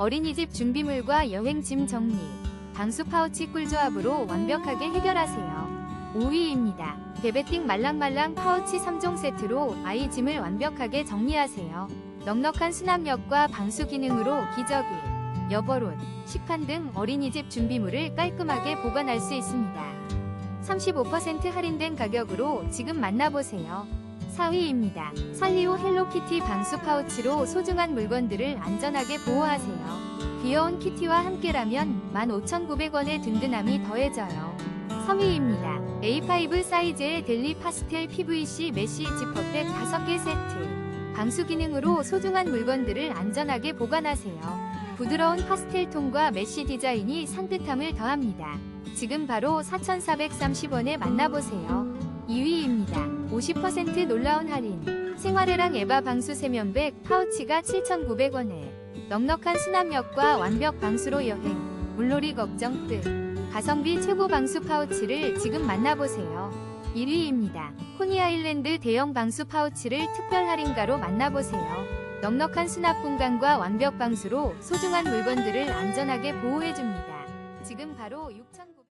어린이집 준비물과 여행 짐 정리, 방수 파우치 꿀조합으로 완벽하게 해결하세요. 5위입니다. 베베띵 말랑말랑 파우치 3종 세트로 아이 짐을 완벽하게 정리하세요. 넉넉한 수납력과 방수 기능으로 기저귀, 여벌옷, 식판 등 어린이집 준비물을 깔끔하게 보관할 수 있습니다. 35% 할인된 가격으로 지금 만나보세요. 4위입니다. 살리오 헬로키티 방수 파우치로 소중한 물건들을 안전하게 보호하세요. 귀여운 키티와 함께라면 15,900원의 든든함이 더해져요. 3위입니다. A5 사이즈의 델리 파스텔 PVC 메쉬 지퍼백 5개 세트. 방수 기능으로 소중한 물건들을 안전하게 보관하세요. 부드러운 파스텔 톤과 메쉬 디자인이 산뜻함을 더합니다. 지금 바로 4,430원에 만나보세요. 2위입니다. 50% 놀라운 할인. 생활해랑 에바 방수 세면백 파우치가 7,900원에 넉넉한 수납력과 완벽 방수로 여행, 물놀이 걱정 끝. 가성비 최고 방수 파우치를 지금 만나보세요. 1위입니다. 코니 아일랜드 대형 방수 파우치를 특별 할인가로 만나보세요. 넉넉한 수납 공간과 완벽 방수로 소중한 물건들을 안전하게 보호해줍니다. 지금 바로 6,900원